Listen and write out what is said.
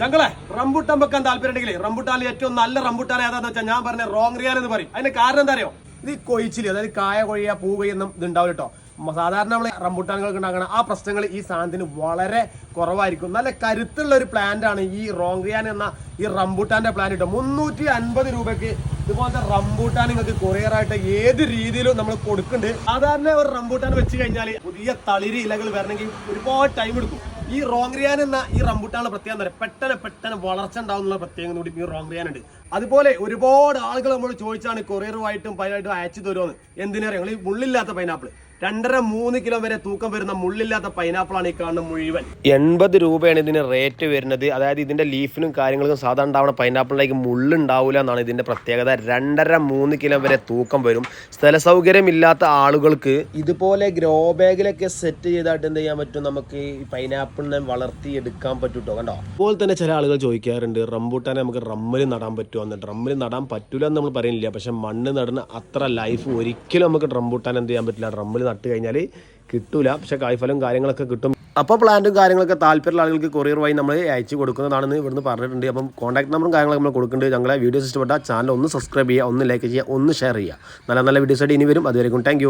ചങ്കളെ rambutan വെക്കാൻ താല്പര്യം ഉണ്ടെങ്കിൽ റംബുട്ടാനിൽ ഏറ്റവും നല്ല റംബുട്ടാൻ ഏതാന്ന് വെച്ചാൽ ഞാൻ പറഞ്ഞ റോങ് റിയാൻ എന്ന് പറയും. അതിന്റെ കാരണം എന്താ അറിയോ? ഇത് കൊയിച്ചിൽ അതായത് കായ കൊഴിയ പൂ കൊയ്യൊന്നും ഇത് ഉണ്ടാവില്ല കേട്ടോ. സാധാരണ നമ്മൾ റംബുട്ടാനുകൾക്ക് ഉണ്ടാക്കുന്ന ആ പ്രശ്നങ്ങൾ ഈ സാധനത്തിന് വളരെ കുറവായിരിക്കും. നല്ല കരുത്തുള്ള ഒരു പ്ലാന്റ് ആണ് ഈ റോങ് റിയാൻ എന്ന ഈ റംബുട്ടാന്റെ പ്ലാന്റ് കേട്ടോ. മുന്നൂറ്റി അൻപത് രൂപയ്ക്ക് ഇതുപോലത്തെ റംബൂട്ടാൻ നിങ്ങൾക്ക് കൊറിയർ ആയിട്ട് ഏത് രീതിയിലും നമ്മൾ കൊടുക്കുന്നുണ്ട്. സാധാരണ ഒരു റംബൂട്ടാൻ വെച്ച് കഴിഞ്ഞാൽ പുതിയ തളിരി ഇലകൾ വരണമെങ്കിൽ ഒരുപാട് ടൈം എടുക്കും. ഈ റോങ്റിയാൻ എന്ന ഈ റംബുട്ടാണ് പ്രത്യേകം പറയുക? പെട്ടെന്ന് പെട്ടെന്ന് വളർച്ച ഉണ്ടാവുന്ന പ്രത്യേകം കൂടി ഈ റോങ്റിയാൻ ഉണ്ട്. അതുപോലെ ഒരുപാട് ആളുകൾ നമ്മൾ ചോദിച്ചാണ് കൊറിയറുമായിട്ടും പൈനായിട്ടും അയച്ചു തരുമെന്ന് എന്തിനാ ഞങ്ങൾ ഈ മുള്ളില്ലാത്ത പൈനാപ്പിൾ രണ്ടര മൂന്ന് കിലോ വരെ തൂക്കം വരുന്ന മുള്ളില്ലാത്ത പൈനാപ്പിളാണ് ഈ കാണുന്ന മുഴുവൻ. എൺപത് രൂപയാണ് ഇതിന് റേറ്റ് വരുന്നത്. അതായത് ഇതിന്റെ ലീഫിനും കാര്യങ്ങൾക്കും സാധാരണ ഉണ്ടാവുന്ന പൈനാപ്പിളിലേക്ക് മുള്ളുണ്ടാവില്ല എന്നാണ് ഇതിന്റെ പ്രത്യേകത. രണ്ടര മൂന്ന് കിലോ വരെ തൂക്കം വരും. സ്ഥല സൗകര്യമില്ലാത്ത ആളുകൾക്ക് ഇതുപോലെ ഗ്രോ ബാഗിലൊക്കെ സെറ്റ് ചെയ്തായിട്ട് എന്ത് ചെയ്യാൻ പറ്റും? നമുക്ക് ഈ പൈനാപ്പിളിനെ വളർത്തി എടുക്കാൻ പറ്റൂട്ടോ? കണ്ടോ? അതുപോലെ തന്നെ ചില ആളുകൾ ചോദിക്കാറുണ്ട് റംബൂട്ടാനെ നമുക്ക് റമ്മിൽ നടാൻ പറ്റുമോ? എന്ന്. ഡ്രമ്മിൽ നടാൻ പറ്റൂല എന്ന് നമ്മൾ പറയുന്നില്ല. പക്ഷെ മണ്ണ് നടുന്ന അത്ര ലൈഫ് ഒരിക്കലും നമുക്ക് റംബൂട്ടാൻ എന്ത് ചെയ്യാൻ പറ്റില്ല. ഡ്രമ്മിൽ നട്ട് കഴിഞ്ഞാൽ കിട്ടൂല. പക്ഷെ കായ്ഫലം കാര്യങ്ങളൊക്കെ കിട്ടും. അപ്പോൾ പ്ലാന്റും കാര്യങ്ങളൊക്കെ താല്പര്യമുള്ള ആളുകൾക്ക് കൊറിയർ വഴി നമ്മൾ അയച്ചു കൊടുക്കുന്നതാണെന്ന് ഇവിടുന്ന് പറഞ്ഞിട്ടുണ്ട്. അപ്പം കോൺടാക്ട് നമ്പറും കാര്യങ്ങളൊക്കെ നമ്മൾ കൊടുക്കുന്നുണ്ട്. ഞങ്ങളെ വീഡിയോസ് ഇഷ്ടപ്പെട്ട ചാനൽ ഒന്ന് സബ്സ്ക്രൈബ് ചെയ്യുക ഒന്ന് ലൈക്ക് ചെയ്യുക ഒന്ന് ഷെയർ ചെയ്യുക. നല്ല നല്ല വീഡിയോസ് ആയിട്ട് ഇനി വരും. അതുവരെയും താങ്ക്